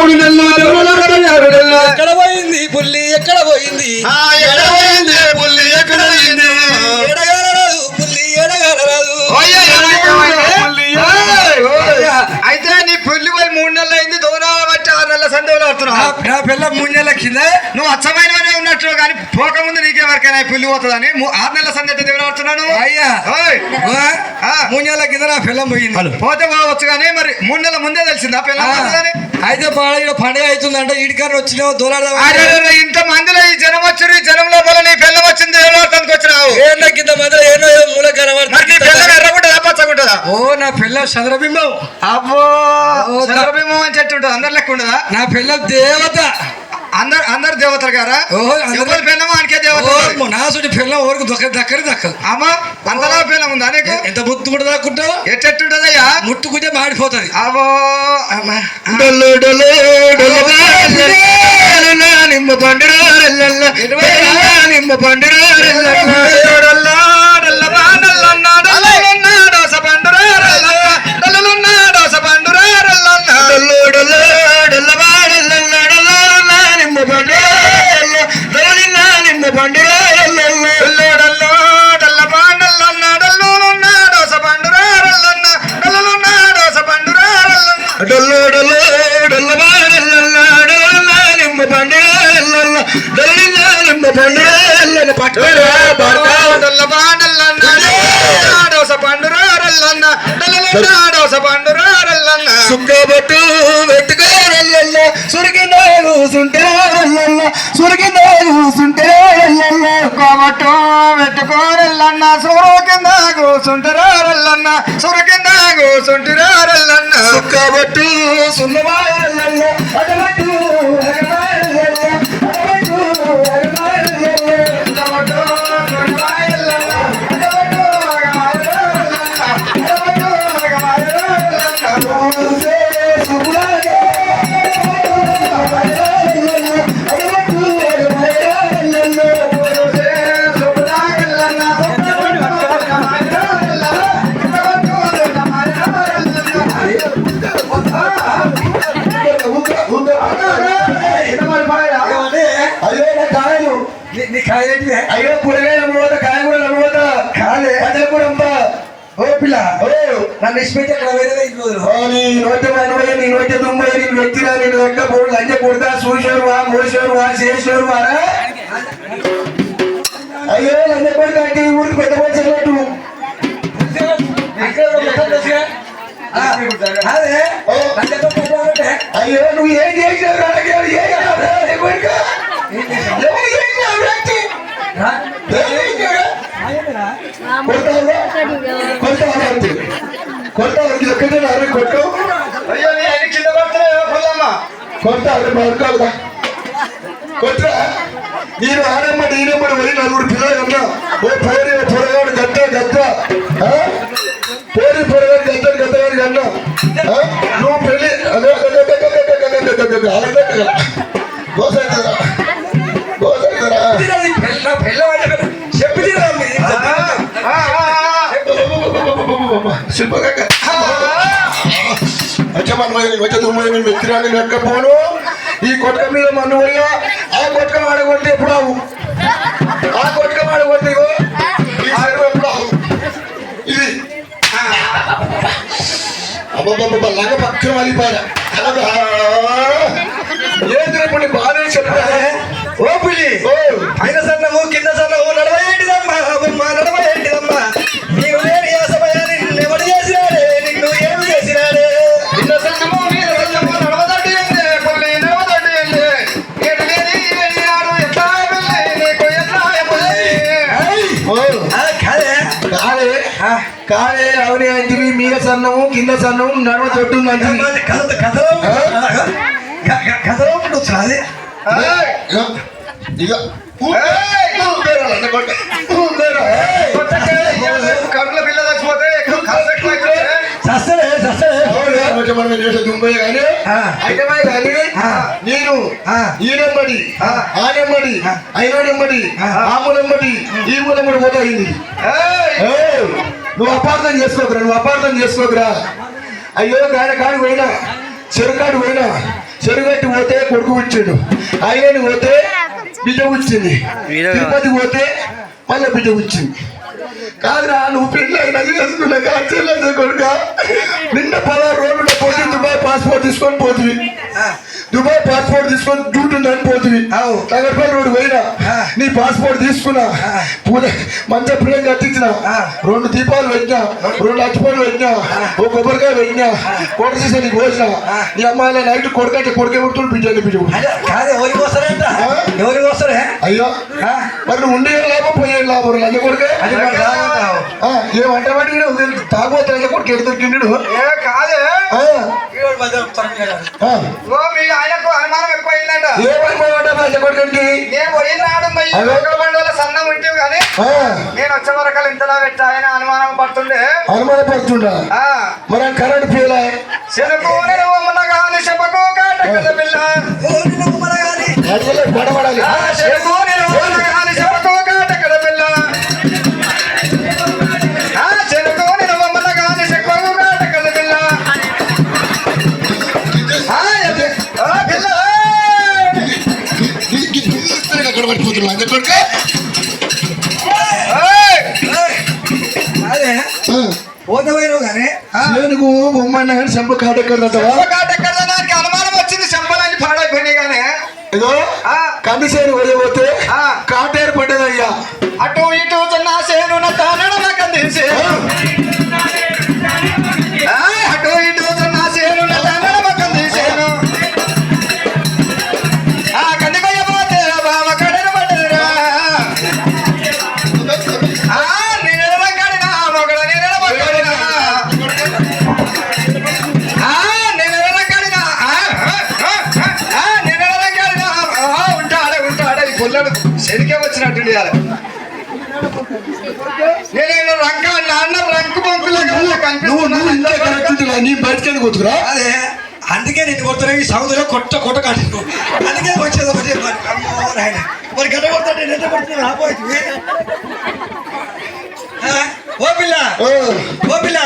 మూడు నెలలు ఎక్కడ పోయింది పుల్లి ఎక్కడ పోయింది? ఎక్కడ పోయింది? పుల్లి ఎక్కడ పోయింది? ఎడగలరాదు. పుల్లి ఎడగలరాదు. పుల్లి? అయితే నీ పుల్లి పోయి మూడు నెలలు అయింది దూరాలు బట్టి ఆరు నెలల సందేహాలు ఆడుతున్నావు నా పిల్ల మూడు నెలల కింద. నువ్వు అచ్చమైనవనే ఉన్నట్టు కానీ పోకముందు నీకెవరికైనా ఈ పుల్లి పోతుందని ఆరు నెలల సందేహం దేవుడు ఆడుతున్నాను అయ్యా. మూడు నెలల కింద నా పిల్ల పోయింది. పోతే పోవచ్చు కానీ మరి మూడు నెలల ముందే తెలిసిందా. పిల్ల ఆ, పోతుందని? అయితే పాడ ఇక్కడ పండుగ అవుతుందంటే వచ్చినావు అరే, అరే, అరే, ఇంత మందిలో ఈ జనం వచ్చారు ఈ జనం లోపల నీ పిల్ల వచ్చింది దేవుడు ఆడటానికి వచ్చినావు? ఏంటో కింద మధ్యలో ఏదో మూల కనబడుతుంది. ఓ నా పిల్ల చంద్రబింబం. అబ్బో చంద్రబింబం అని చెట్టు ఉంటుంది అందరు లెక్క ఉండదా? నా పిల్ల దేవత. అందరు అందరు దేవతలు గారా ఎవరు పిల్లం ఆడికే నా నాసుడి పిల్లం వరకు దక్కడి దక్కదు అమ్మ అంతలా పిల్లం ఉందా నీకు ఎంత ముత్తు కూడా దాక్కుంటావు ఎట్టెట్టుంటదయ్యా ముట్టుకుంటే మాడిపోతుంది అవో డొల్లు డొల్లు నిమ్మ పండురా నిమ్మ పండురా సుక్కబట్టు పెట్టుకోరల్ల సురికింద కూసుంటే సురికింద కూసుంటే రల్ల పెట్టుకోరల్లన్న సూరు కింద కూసుంటారల్లన్న సూరు కింద కూసుంటారల్లన్న సుక్కబట్టు సున్నమాయల్ల అడబట్టు అయ్యో కూరగాయలు అమ్మబోతా కాయ కూడా అమ్మబోతా కాలే పచ్చడి కూడా ఓ పిల్ల. ఓ. నన్ను ఇచ్చిపెట్టి అక్కడ వేరే ఇంట్లో ఓ నీ నోటి మనవయ్య నీ నోటి దుమ్మయ్య నీ వ్యక్తిరా నేను ఒక్క పోడు లంచ కొడతా చూసేవారు వా మోసేవారు వా చేసేవారు వారా అయ్యో లంచ కొడతా అంటే ఈ ఊరికి పెద్ద వచ్చేటట్టు అదే. అయ్యో నువ్వు ఏం చేసినావు రాకే ఏం కొంత కొంతమంది ఒక్కటే అరే కొట్టు అయ్యో నేను కింద పడుతున్నా పొల్లమ్మ కొట్ట అరే పడుకోవాలా కొట్టరా నేను ఆడమ్మటి వరి నలుగురు పిల్లలు కన్నా ఓ పేరు పొరగాడు గద్ద గద్ద పేరు పొరగాడు గద్ద గద్ద గారు కన్నా నువ్వు పెళ్ళి చెప్పిరా శిల్పక్క మిత్రాన్ని నక్కపోను ఈ కొట్క మీద మన వల్ల ఆ కొట్క ఆడగొడితే ఎప్పుడు అవు ఆ కొట్క ఆడగొడితే ఇది. అబ్బాబ్బా లగ పక్కన వాలిపోయా ఏది రేపు నీ బాధ చెప్పా ఓ పులి పైన సన్నవు కింద సన్నవు నడవ ఏంటిదమ్మా? నడవ ఏంటిదమ్మా? సన్నగా ఇంటివి మీద సన్నము కింద సన్నము నడవ చెట్టు కథలో ఉండొచ్చు అదే ఇక కడుపులో పిల్ల చచ్చిపోతే సస్తలే సస్తలే కొంచెం మనం ఏం చేసే దుంబే కానీ అయితే కానీ నేను ఈ నెంబడి ఆ నెంబడి ఐదో నెంబడి ఆ మూలెంబడి ఈ మూలెంబడి పోతా నువ్వు అపార్థం చేసుకోకురా నువ్వు అపార్థం చేసుకోకురా. అయ్యో గాయన కాడు పోయినా. చెరుకాడు పోయినా. చెరుగట్టి పోతే కొడుకు వచ్చిండు ఆయన పోతే బిడ్డ వచ్చింది తిరుపతి పోతే మళ్ళీ బిడ్డ వచ్చింది కాదురా నువ్వు పెళ్ళి చేసుకున్నా కొడుక? నిన్న పదహారు రోజుల్లో పోతే దుబాయ్ పాస్పోర్ట్ తీసుకొని పోతుంది దుబాయ్ పాస్పోర్ట్ తీసుకొని డ్యూటీ ఉందని పోతుంది అవు. తగరపల్లి రోడ్డు పోయినా. నీ పాస్పోర్ట్ తీసుకున్నా. పూజ మంచ పిల్లలు కట్టించిన. రెండు దీపాలు పెట్టినా రెండు అచ్చిపళ్ళు పెట్టినా ఓ కొబ్బరికాయ పెట్టినా కొడ తీసే నీకు పోసిన నీ అమ్మాయిల నైట్ కొడుకంటే కొడుకే పుట్టుడు బిడ్డని బిడ్డ పుట్టు. అదే కాదు ఎవరికి? ఎవరికి వస్తారే? అయ్యో? మరి నువ్వు ఉండే లాభం పోయే లాభం లంజ కొడుకే? కొడుకు ఎడు దొరికిండు ఏ కాదే. మీ ఆయనకు అనుమానం నేను పోయిన సన్నం ఉంటే కానీ ఆ, నేను వచ్చే వరకు ఇంతలా పెట్టా ఆయన అనుమానం పడుతుండే. మరి కరెంట్ ఫెయిల్ అయ్యి? చెరుకు కానీ చెప్పకు కాటకల పిల్ల. ఓ నిన్ను పోతే పోయినావు కానీ ఏనుగు బొమ్మన్న కానీ చెంప కాటెక్కడంటావా చెంప కాటకల దానికి అనుమానం వచ్చింది చెంపలని పాడైపోయినాయి కానీ. ఆ. కందిసేను ఆ. కాటేరు పడ్డదయ్యా. నువ్వు నువ్వు ఇంట్లో కరెక్ట్ నీ బయటకెళ్ళి కూతురా అదే అందుకే నేను కొడుతున్నా ఈ సముద్రంలో కొట్ట కొట్ట కాదు. అందుకే వచ్చేది ఒకటి నాయన. మరి గడ్డ కొడతాడు నేను ఎంత కొడుతున్నా రాబోయే ఓ పిల్ల ఓ పిల్ల.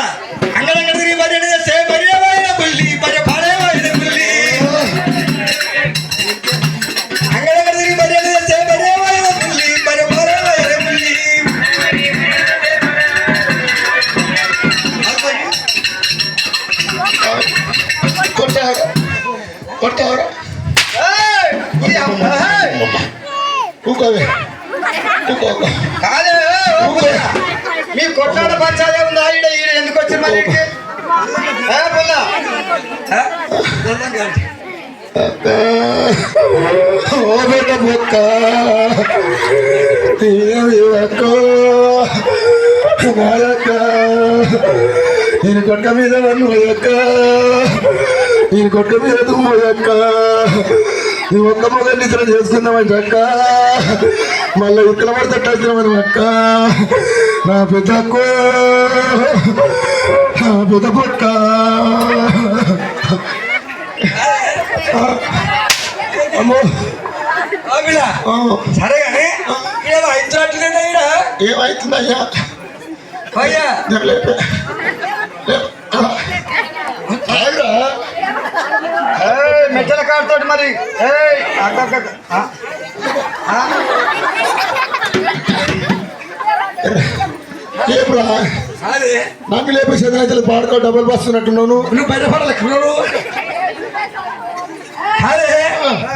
బిడ్డ బొక్క నాయక్క నేను కొట్ట మీద నన్ను అయ్యక్క నేను కొట్ట మీద నువ్వు పోయక్క నీ ఒక్క మొదలు నిద్ర చేసుకుందామని అక్క మళ్ళీ ఇక్కడ పడితే వచ్చినామని అక్క నా పెద్ద అక్క. నా పెద్ద పక్క అమ్మో సరే కానీ ఈడ ఇచ్చినట్లేదా ఈడ. ఆగురా. ఏయ్, మెట్టెల కాడుతోటి మరి ఏయ్ అక్క, అక్క, అక్క. ఆ? ఆ? లేపురా అదే నాకు లేపే చదివితే పాడుకో డబుల్ బస్ ఉన్నట్టున్నావు నువ్వు. బయటపడాలి అదే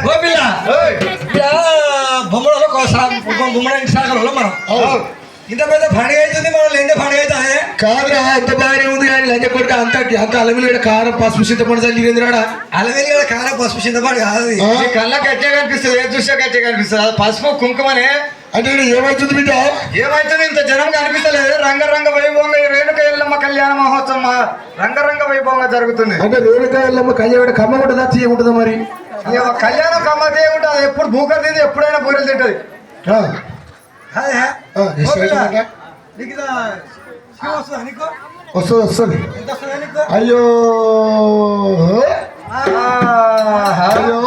ఓ పిల్ల బొమ్మలలో బొమ్మడానికి సాగరంలో మనం. ఇంత పెద్ద పండుగ అవుతుంది మనం ఎంత పండుగ అవుతుంది కాదురా అంత బాగానే ఉంది కానీ లంచ కొడుకు అంత అంత అలమిలేడ కారం పసుపు చింతపండు చల్లిందిరాడా అలవేలి కూడా కారం పసుపు చింతపాడు కాదు కళ్ళకి గట్టిగా కనిపిస్తుంది ఏది చూసా గట్టిగా కనిపిస్తుంది? పసుపు కుంకుమనే? అంటే ఏమైతుంది బిడ్డ? ఏమైతుంది? ఇంత జనం కనిపిస్తలేదు రంగరంగ వైభవంగా ఈ రేణుక ఎల్లమ్మ కళ్యాణ మహోత్సవం రంగరంగ వైభవంగా జరుగుతుంది. అంటే రేణుకాయలమ్మ కళ్యాణ కమ్మ ఉంటుందా తీయ ఉంటుందా మరి? కళ్యాణం కమ్మతే ఉంటుంది ఎప్పుడు భూకర్ తింది ఎప్పుడైనా బూరెలు తింటది. వస్తుందా వస్తుంది. అయ్యో!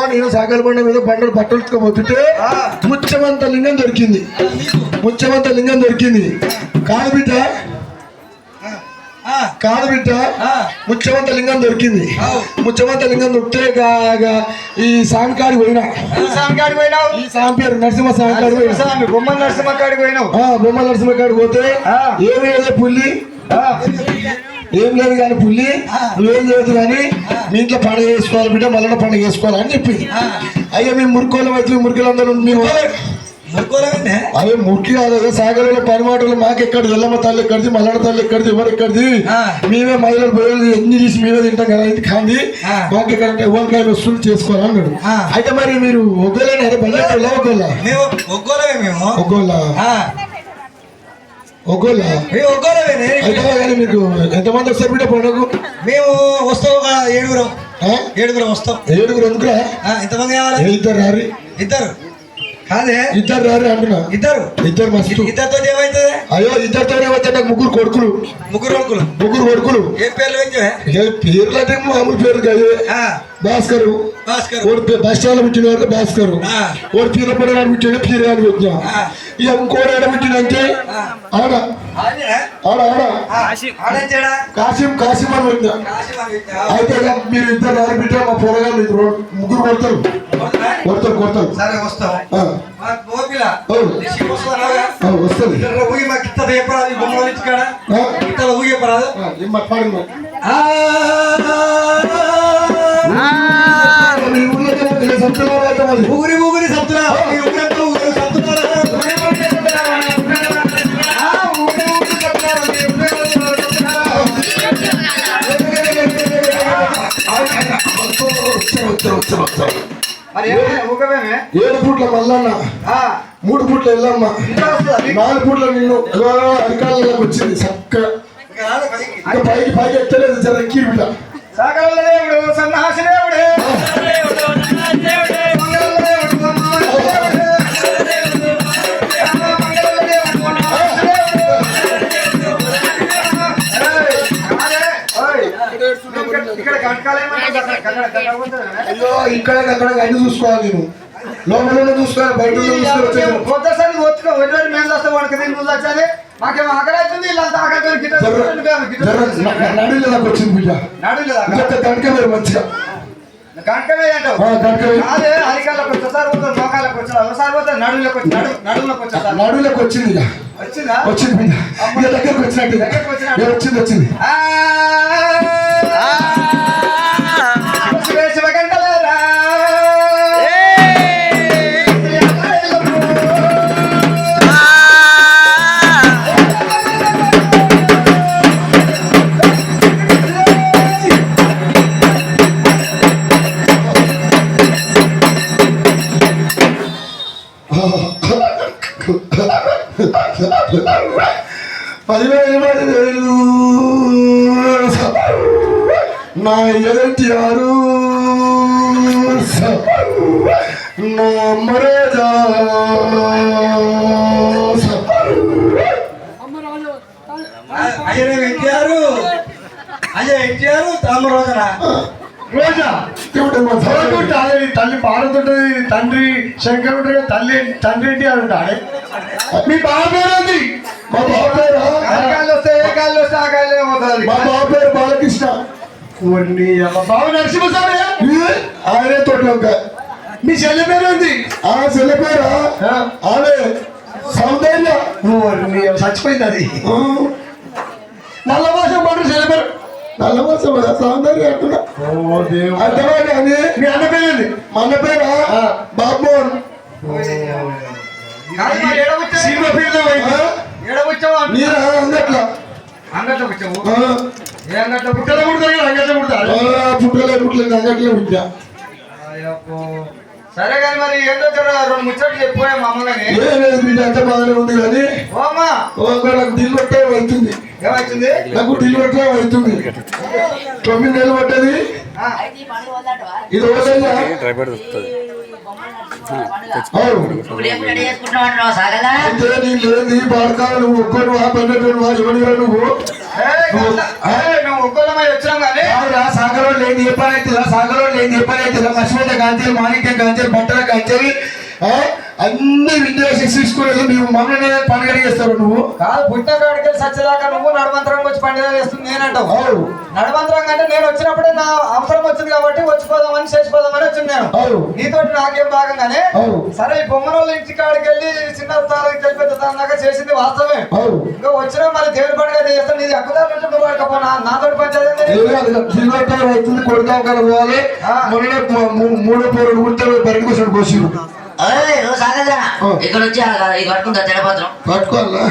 నేను సాగల బండ మీద బండలు ఆ. ముచ్చమంత లింగం దొరికింది. ముచ్చమంత లింగం దొరికింది. కాదు బిడ్డ. కాదు బిడ్డ. ఆ. ముత్యమంత లింగం దొరికింది. ముత్యమంత లింగం దొరికితే ఈ స్వామి కాడికి పోయినా. స్వామి కాడికి పోయినావు? ఈ పేరు నరసింహ కాడికి పోయినా. బొమ్మ నరసింహ కాడికి పోయినావు? బొమ్మ నరసింహ కాడికి పోతే. ఏమి పుల్లి? ఏం లేదు కానీ పుల్లి నువ్వేం చేయదు కానీ మీ ఇంట్లో పండుగ చేసుకోవాలి బిడ్డ మళ్ళీ పండుగ చేసుకోవాలి అని చెప్పి. అయ్యా మీ మురుకోలం అయితే మురికలందరూ మీరు అదే మురికి కాదు సాగరంలో పని మాటలు మాకెక్కడిది? ఎల్లమ్మ తల్లి ఎక్కడిది? మల్లడ తల్లి ఎక్కడిది? ఎవరు ఎక్కడిది. మేమే మహిళలు పోయేది ఎన్ని తీసి మేమే తింటాం కదా ఇది కాంది ఆ. మాకెక్కడ ఎవరికైనా వస్తువులు చేసుకోవాలి అన్నాడు. అయితే మరి మీరు ఒగ్గోలేనా బల్లెట్టు ఒగ్గోళ్ళ మేము ఒగ్గోలమే మేము ఒగ్గోళ్ళ ఆ, ఒగ్గోళ్ళ మేము ఒగ్గోలమేనే అయితే కానీ మీకు ఎంతమంది వస్తారు బిడ్డ పండుగ మేము వస్తాం ఒక ఏడుగురం? ఏడుగురం వస్తాం. ఏడుగురు ఎందుకురా? ఎంతమంది కావాలి? ఇద్దరు రారి. ఇద్దరు. కాదే? ఇద్దరు రారి అంటున్నా. ఇద్దరు. ఇద్దరు మస్తు. ఇద్దరితో ఏమవుతుంది అయ్యో ఇద్దరితోనే వచ్చే నాకు ముగ్గురు కొడుకులు. ముగ్గురు కొడుకులు. ముగ్గురు కొడుకులు. ఏ పేర్లు పెంచే ఏ పేర్లు అంటే మామూలు పేరు కాదు. భాస్కరు. పే- బస్ స్టాండ్ పుట్టిన వాడు భాస్కరు. ఓడి పీరపడి వాడు పుట్టిన పీరగాడు పెట్టినా. ఇక ఇంకోటి ఆడ పుట్టినంటే. ఆడ? ఆడ ఆడ అని పెట్టినా. పెట్టా. అయితే మీరు ఇద్దరు బిడ్డ మా ఇద్దరు ముగ్గురు కొడతారు? కొడతారు? కొడతారు వస్తుంది ఊగి మాకు ఇత్తద చెప్పరాదు బొమ్మలు ఊగి చెప్పరాదు మరి ఏమైనా ఊగమేమే? ఏడు పూట్ల మల్లన్న. ఆ, మూడు పూట్ల వెళ్ళమ్మా? నాలుగు పూట్ల నిన్ను అధికారులకు వచ్చింది చక్కగా పైకి. పైకి ఎక్కలేదు జర ఎక్కి సకల దేవుడు సన్నాసి దేవుడే అయ్యో ఇక్కడ అక్కడ అన్ని చూసుకోవాలి నేను లోపల చూసుకోవాలి బయట. పొద్దుసారి ఒత్తుకో వదిలేడు మేము వస్తే వాడికి దీని ముందు వచ్చాలి మాకేమో ఆకలి వీళ్ళంతా ఆకలి అవుతుంది. గిట్ట జర కూర్చోండి మేము, గిట్ట జర కూర్చోండి. న- నడుల దాకా వచ్చింది బిడ్డ దండక మీరు మంచిగా నడువులకు వచ్చింది వచ్చిందా? దగ్గరకు వచ్చినట్టు వచ్చింది వచ్చింది. ఎన్టీఆర్ తామరోజన రోజా? తల్లి. పాడుతుంటది తండ్రి శంకర్ ఉంటాడు తల్లి తండ్రి ఏంటి అని ఉంటాడే. మీ బాబు పేరు ఉంది మా బాబు పేరు? కాళ్ళు వస్తే ఏ కాళ్ళు వస్తే ఆ కాళ్ళు ఏమవుతుంది మా బాబు పేరు బాలకృష్ణ. బాబు నరసింహస్వామి. ఆయనే తోటలోక మీ చెల్లి పేరు ఉంది ఆ చెల్ల పేరు? ఆమె సౌందర్య. చచ్చిపోయింది అది. నల్ల భాష మాట చెల్లి పేరు. నల్లమోసం సౌందర్య అంటున్నా అది మీ అన్న పేరు మన పేరు? బాబోన్. సీమ పేరు మీరా అందట్లా అంగట్లో వచ్చావు ఏ అంగట్లో పుట్టలో కదా అంగట్లో పుట్టలే పుట్టలే అందట్లే ఉంటా అయ్యప్పో. సరే కానీ మరి ఏంటో రెండు ముచ్చట్లు చెప్పిపోయా మా అమ్మగాని ఏం లేదు బిడ్డ అంతా బాగానే ఉంది కానీ ఓ అమ్మా ఓ అక్కడ నాకు దిల్ పట్టే అవుతుంది. ఏమవుతుంది నాకు దిల్ పట్టే అవుతుంది. తొమ్మిది నెలలు పట్టది. ఇది ఒకటయ్యా లేని బాడకాలు నువ్వు ఒక్కరు పన్నెండు నువ్వు ఎవరిగా నువ్వు. సాగలో లేని ఏ పని అవుతుందా సాగలో లేని అవుతుందా మర్చిపోతే కాంచెలు మాణిక్యం కాంచెలు బట్టల కాంచెలు అన్ని విద్యాసక్తి తీసుకునేది నువ్వు మమ్మల్ని పని కడిగేస్తావు నువ్వు? కాదు పుట్టిన కాడికి సత్యదాకా నువ్వు నడమంతరం వచ్చి పండుగ చేస్తుంది నేనంటావు. నడమంతరం అంటే నేను వచ్చినప్పుడే నా అవసరం వచ్చింది కాబట్టి వచ్చిపోదామని చేసిపోదామని వచ్చింది నేను. అవును. నీతోటి నాకేం భాగంగానే సరే ఈ బొమ్మల ఇంటి కాడికి వెళ్ళి చిన్న తారీఖు పెద్ద తారీఖు దాకా చేసింది వాస్తవమే. ఇంకా వచ్చినా మరి దేవుడి పండుగ చేస్తాను. నీది హక్కుదారు అంటే నువ్వు నాతోటి పంచాయతీ శ్రీలంకలో అవుతుంది కొడతాం కదా పోవాలి. మూడో పోరు కుడితే బయటకు వచ్చాడు కోసిరు సాగదరా. ఓ. ఇక్కడ వచ్చి ఇది పట్టుకుంటా తెడపత్రం పట్టుకోవాలా?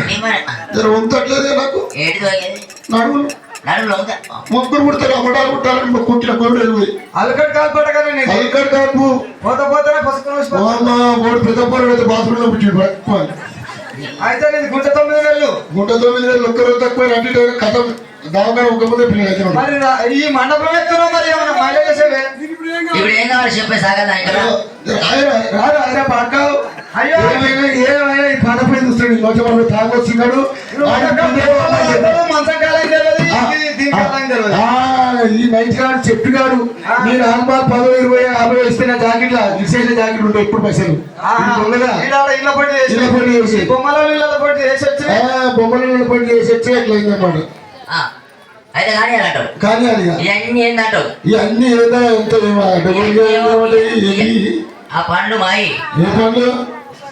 వంతట్లేదే నాకు. ఏంటి తోగేది నడుములు నడుములో ఉందా? ముగ్గురు కుడతారు అమ్మడాలు కుట్టాలని కుట్టిన కొడుకు అలకట్ కాల్పడగానే నీది అల్కడ్ కాపు పోత పోతేనే పసుపు చూసి అమ్మ ఓడి పెద్ద పోరు అయితే బాత్రూంలో పుట్టి పట్టుకోవాలి అయితే గుంట తొమ్మిది వేలు గుంట తొమ్మిది వేలు ఒక్క రోజు తక్కువ అంటే కథ పిల్లలు అయితే. మరి ఈ మండపం ఎత్తున్నావు మరి ఏమన్నా మైండ్ చేసేవే? ఇప్పుడు ఏం కావాలి చెప్పే సాగదా ఇక్కడ ఆయన రారా ఆయన పక్క అయ్యో. ఏమైనా ఏమైనా ఈ పడపై చూస్తాడు మంచం కాలం ఈ నైట్ గాడు చెప్పినాడు. నేను ఆన్మాల్ పదవి ఇరవై యాభై వేస్తే నా జాకెట్ విశేష జాకెట్ ఉండే ఎప్పుడు పైసలు? బొమ్మల ఇళ్ళ పట్టి చేసి వచ్చి. బొమ్మలు అట్లా అయిందన్నమాట. ఆ, అయితే కానీ అంటావు. కానీ అది. ఇవన్నీ ఏందంటావు ఇవన్నీ ఏదో ఆ పండ్లు మాయి. ఏ పండ్లు?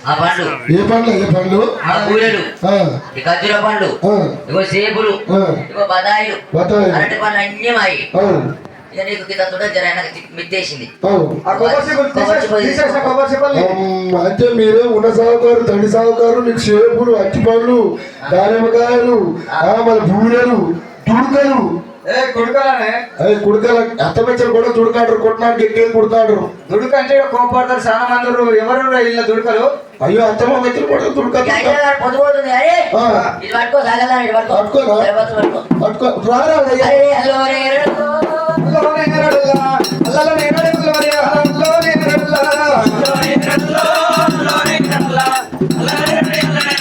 ఆ పండ్లు. ఏ పండ్లు? ఏ పండ్లు? ఆ ఆ, ఈ ఖర్జూర పండ్లు. ఇగో సేపులు ఇగో బదాయిలు. అరటి పండ్లు అన్నీ మాయి. ఇక నీకు కింద జర మిత్తేసింది. అంటే మీరే ఉన్న సాగుకారు తడి సాగుకారు నీకు చేపులు అట్టి పండ్లు దానిమ్మకాయలు మరి బూరెలు తుడుకలు ఏ కుడుకలనే అదే కుడుకల అత్తమెచ్చలు కూడా తుడుకాడరు కొట్టడానికి ఎక్కేది కుడతాడు దుడుక అంటే కోపడతారు చాలా మంది ఎవరు ఇళ్ళ దుడుకలు అయ్యో అత్తమ్మ మెచ్చలు కూడా తుడుక పట్టుకో పట్టుకో పట్టుకో